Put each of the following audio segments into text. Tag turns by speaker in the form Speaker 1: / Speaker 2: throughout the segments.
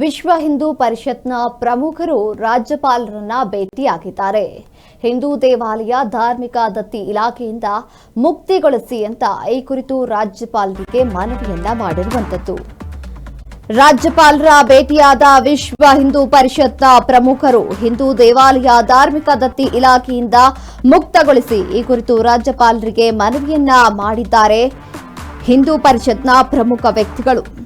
Speaker 1: ವಿಶ್ವ ಹಿಂದೂ ಪರಿಷತ್ನ ಪ್ರಮುಖರು ರಾಜ್ಯಪಾಲರನ್ನ ಭೇಟಿಯಾಗಿದ್ದಾರೆ. ಹಿಂದೂ ದೇವಾಲಯ ಧಾರ್ಮಿಕ ದತ್ತಿ ಇಲಾಖೆಯಿಂದ ಮುಕ್ತಿಗೊಳಿಸಿ ಅಂತ ಈ ಕುರಿತು ರಾಜ್ಯಪಾಲರಿಗೆ ಮನವಿಯನ್ನ ಮಾಡಿರುವಂತದ್ದು. ರಾಜ್ಯಪಾಲರ ಭೇಟಿಯಾದ ವಿಶ್ವ ಹಿಂದೂ ಪರಿಷತ್ನ ಪ್ರಮುಖರು ಹಿಂದೂ ದೇವಾಲಯ ಧಾರ್ಮಿಕ ದತ್ತಿ ಇಲಾಖೆಯಿಂದ ಮುಕ್ತಗೊಳಿಸಿ ಈ ಕುರಿತು ರಾಜ್ಯಪಾಲರಿಗೆ ಮನವಿಯನ್ನ ಮಾಡಿದ್ದಾರೆ. ಹಿಂದೂ ಪರಿಷತ್ನ ಪ್ರಮುಖ ವ್ಯಕ್ತಿಗಳು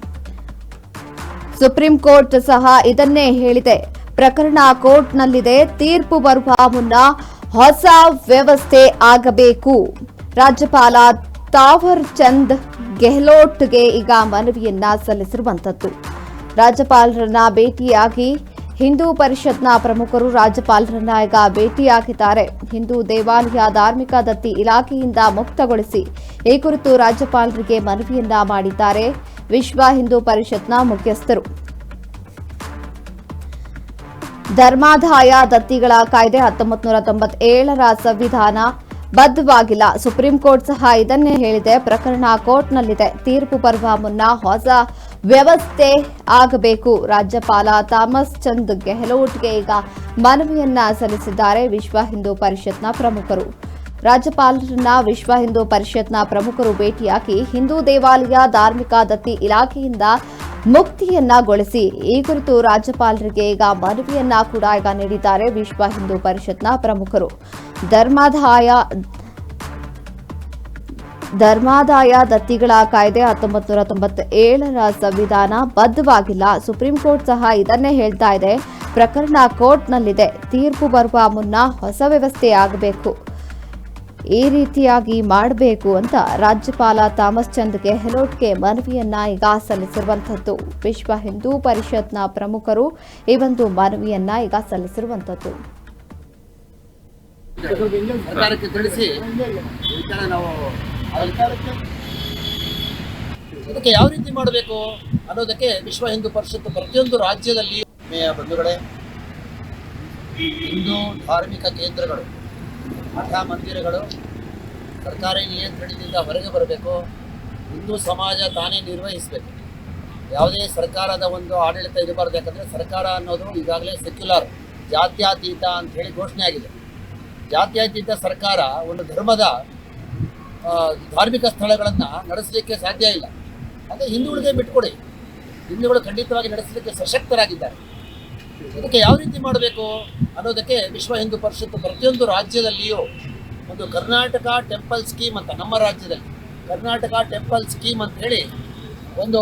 Speaker 1: ಸುಪ್ರೀಂ ಕೋರ್ಟ್ ಸಹ ಇದನ್ನೇ ಹೇಳಿದೆ. ಪ್ರಕರಣ ಕೋರ್ಟ್ನಲ್ಲಿದೆ. ತೀರ್ಪು ಬರುವ ಮುನ್ನ ಹೊಸ ವ್ಯವಸ್ಥೆ ಆಗಬೇಕು. ರಾಜ್ಯಪಾಲ ತಾವರ್ ಚಂದ್ ಗೆಹ್ಲೋಟ್ಗೆ ಈಗ ಮನವಿಯನ್ನ ಸಲ್ಲಿಸಿರುವಂತದ್ದು. ರಾಜ್ಯಪಾಲರನ್ನ ಭೇಟಿಯಾಗಿ ಹಿಂದೂ ಪರಿಷತ್ನ ಪ್ರಮುಖರು ರಾಜ್ಯಪಾಲರನ್ನ ಈಗ ಭೇಟಿಯಾಗಿದ್ದಾರೆ. ಹಿಂದೂ ದೇವಾಲಯ ಧಾರ್ಮಿಕ ದತ್ತಿ ಇಲಾಖೆಯಿಂದ ಮುಕ್ತಗೊಳಿಸಿ ಈ ಕುರಿತು ರಾಜ್ಯಪಾಲರಿಗೆ ಮನವಿಯನ್ನ ಮಾಡಿದ್ದಾರೆ. ವಿಶ್ವ ಹಿಂದೂ ಪರಿಷತ್ನ ಮುಖ್ಯಸ್ಥರು. ಧರ್ಮಾದಾಯ ದತ್ತಿಗಳ ಕಾಯ್ದೆ ಹತ್ತೊಂಬತ್ತು ನೂರ ತೊಂಬತ್ತೇಳರ ಸಂವಿಧಾನ ಬದ್ಧವಾಗಿಲ್ಲ. ಸುಪ್ರೀಂ ಕೋರ್ಟ್ ಸಹ ಇದನ್ನೇ ಹೇಳಿದೆ. ಪ್ರಕರಣ ಕೋರ್ಟ್ನಲ್ಲಿದೆ. ತೀರ್ಪು ಬರುವ ಮುನ್ನ ಹೊಸ ವ್ಯವಸ್ಥೆ ಆಗಬೇಕು. ರಾಜ್ಯಪಾಲ ಥಾಮಸ್ ಚಂದ್ ಗೆಹ್ಲೋಟ್ಗೆ ಈಗ ಮನವಿಯನ್ನ ಸಲ್ಲಿಸಿದ್ದಾರೆ ವಿಶ್ವ ಹಿಂದೂ ಪರಿಷತ್ನ ಪ್ರಮುಖರು. ರಾಜ್ಯಪಾಲರನ್ನ ವಿಶ್ವ ಹಿಂದೂ ಪರಿಷತ್ನ ಪ್ರಮುಖರು ಭೇಟಿಯಾಗಿ ಹಿಂದೂ ದೇವಾಲಯ ಧಾರ್ಮಿಕ ದತ್ತಿ ಇಲಾಖೆಯಿಂದ ಮುಕ್ತಿಯನ್ನಗೊಳಿಸಿ, ಈ ಕುರಿತು ರಾಜ್ಯಪಾಲರಿಗೆ ಈಗ ಮನವಿಯನ್ನ ಕೂಡ ಈಗ ನೀಡಿದ್ದಾರೆ ವಿಶ್ವ ಹಿಂದೂ ಪರಿಷತ್ನ ಪ್ರಮುಖರು. ಧರ್ಮಾದಾಯ ಧರ್ಮಾದಾಯ ದತ್ತಿಗಳ ಕಾಯ್ದೆ ಹತ್ತೊಂಬತ್ತು ನೂರ ತೊಂಬತ್ತೇಳರ ಸಂವಿಧಾನ ಬದ್ಧವಾಗಿಲ್ಲ. ಸುಪ್ರೀಂ ಕೋರ್ಟ್ ಸಹ ಇದನ್ನೇ ಹೇಳ್ತಾ ಇದೆ. ಪ್ರಕರಣ ಕೋರ್ಟ್ನಲ್ಲಿದೆ. ತೀರ್ಪು ಬರುವ ಮುನ್ನ ಹೊಸ ವ್ಯವಸ್ಥೆ ಆಗಬೇಕು. ಈ ರೀತಿಯಾಗಿ ಮಾಡಬೇಕು ಅಂತ ರಾಜ್ಯಪಾಲ ಥಾಮಸ್ ಚಂದ್ ಗೆಹ್ಲೋಟ್ಗೆ ಮನವಿಯನ್ನ ಈಗ ಸಲ್ಲಿಸಿರುವಂಥದ್ದು. ವಿಶ್ವ ಹಿಂದೂ ಪರಿಷತ್ನ ಪ್ರಮುಖರು ಈ ಒಂದು ಮನವಿಯನ್ನ ಈಗ
Speaker 2: ಸಲ್ಲಿಸಿರುವಂತದ್ದು ಇದಕ್ಕೆ ಯಾವ ರೀತಿ ಮಾಡಬೇಕು ಅನ್ನೋದಕ್ಕೆ ವಿಶ್ವ ಹಿಂದೂ ಪರಿಷತ್ ಪ್ರತಿಯೊಂದು ರಾಜ್ಯದಲ್ಲಿ ಬಂಧುಗಳೇ, ಹಿಂದೂ ಧಾರ್ಮಿಕ ಕೇಂದ್ರಗಳು ಮಠ ಮಂದಿರಗಳು ಸರ್ಕಾರಿ ನಿಯಂತ್ರಣದಿಂದ ಹೊರಗೆ ಬರಬೇಕು. ಹಿಂದೂ ಸಮಾಜ ತಾನೇ ನಿರ್ವಹಿಸಬೇಕು. ಯಾವುದೇ ಸರ್ಕಾರದ ಒಂದು ಆಡಳಿತ ಇರಬಾರ್ದು. ಯಾಕಂದರೆ ಸರ್ಕಾರ ಅನ್ನೋದು ಈಗಾಗಲೇ ಸೆಕ್ಯುಲರ್ ಜಾತ್ಯಾತೀತ ಅಂತ ಹೇಳಿ ಘೋಷಣೆ ಆಗಿದೆ. ಜಾತ್ಯಾತೀತ ಸರ್ಕಾರ ಒಂದು ಧರ್ಮದ ಧಾರ್ಮಿಕ ಸ್ಥಳಗಳನ್ನು ನಡೆಸಲಿಕ್ಕೆ ಸಾಧ್ಯ ಇಲ್ಲ. ಅಂದರೆ ಹಿಂದೂಗಳಿಗೆ ಬಿಟ್ಕೊಡಿ. ಹಿಂದೂಗಳು ಖಂಡಿತವಾಗಿ ನಡೆಸಲಿಕ್ಕೆ ಸಶಕ್ತರಾಗಿದ್ದಾರೆ. ಇದಕ್ಕೆ ಯಾವ ರೀತಿ ಮಾಡಬೇಕು ಅನ್ನೋದಕ್ಕೆ ವಿಶ್ವ ಹಿಂದೂ ಪರಿಷತ್ ಪ್ರತಿಯೊಂದು ರಾಜ್ಯದಲ್ಲಿಯೂ ಒಂದು ಕರ್ನಾಟಕ ಟೆಂಪಲ್ ಸ್ಕೀಮ್ ಅಂತ ನಮ್ಮ ರಾಜ್ಯದಲ್ಲಿ ಕರ್ನಾಟಕ ಟೆಂಪಲ್ ಸ್ಕೀಮ್ ಅಂತ ಹೇಳಿ ಒಂದು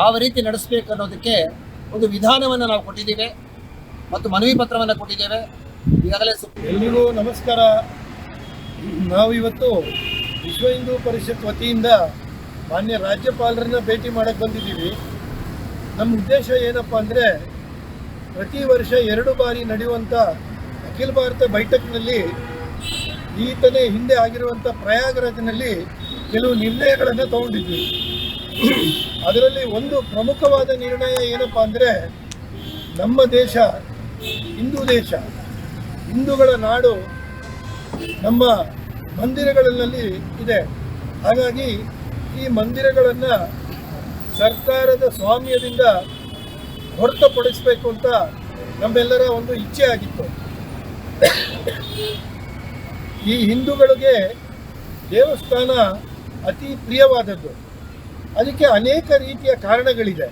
Speaker 2: ಯಾವ ರೀತಿ ನಡೆಸಬೇಕು ಅನ್ನೋದಕ್ಕೆ ಒಂದು ವಿಧಾನವನ್ನು ನಾವು ಕೊಟ್ಟಿದ್ದೇವೆ ಮತ್ತು ಮನವಿ ಪತ್ರವನ್ನು ಕೊಟ್ಟಿದ್ದೇವೆ. ಈಗಾಗಲೇ
Speaker 3: ಎಲ್ಲರಿಗೂ ನಮಸ್ಕಾರ. ನಾವು ಇವತ್ತು ವಿಶ್ವ ಹಿಂದೂ ಪರಿಷತ್ ವತಿಯಿಂದ ಮಾನ್ಯ ರಾಜ್ಯಪಾಲರನ್ನ ಭೇಟಿ ಮಾಡಕ್ಕೆ ಬಂದಿದ್ದೀವಿ. ನಮ್ಮ ಉದ್ದೇಶ ಏನಪ್ಪ ಅಂದರೆ ಪ್ರತಿ ವರ್ಷ ಎರಡು ಬಾರಿ ನಡೆಯುವಂಥ ಅಖಿಲ ಭಾರತ ಬೈಠಕ್ನಲ್ಲಿ ಈತನೇ ಹಿಂದೆ ಆಗಿರುವಂಥ ಪ್ರಯಾಗರಾಜ್ನಲ್ಲಿ ಕೆಲವು ನಿರ್ಣಯಗಳನ್ನು ತಗೊಂಡಿದ್ವಿ. ಅದರಲ್ಲಿ ಒಂದು ಪ್ರಮುಖವಾದ ನಿರ್ಣಯ ಏನಪ್ಪ ಅಂದರೆ ನಮ್ಮ ದೇಶ, ಹಿಂದೂ ದೇಶ, ಹಿಂದೂಗಳ ನಾಡು ನಮ್ಮ ಮಂದಿರಗಳಲ್ಲಿ ಇದೆ. ಹಾಗಾಗಿ ಈ ಮಂದಿರಗಳನ್ನು ಸರ್ಕಾರದ ಸ್ವಾಮ್ಯದಿಂದ ಹೊರತುಪಡಿಸಬೇಕು ಅಂತ ನಮ್ಮೆಲ್ಲರ ಒಂದು ಇಚ್ಛೆ ಆಗಿತ್ತು. ಈ ಹಿಂದೂಗಳಿಗೆ ದೇವಸ್ಥಾನ ಅತಿ ಪ್ರಿಯವಾದದ್ದು. ಅದಕ್ಕೆ ಅನೇಕ ರೀತಿಯ ಕಾರಣಗಳಿದೆ.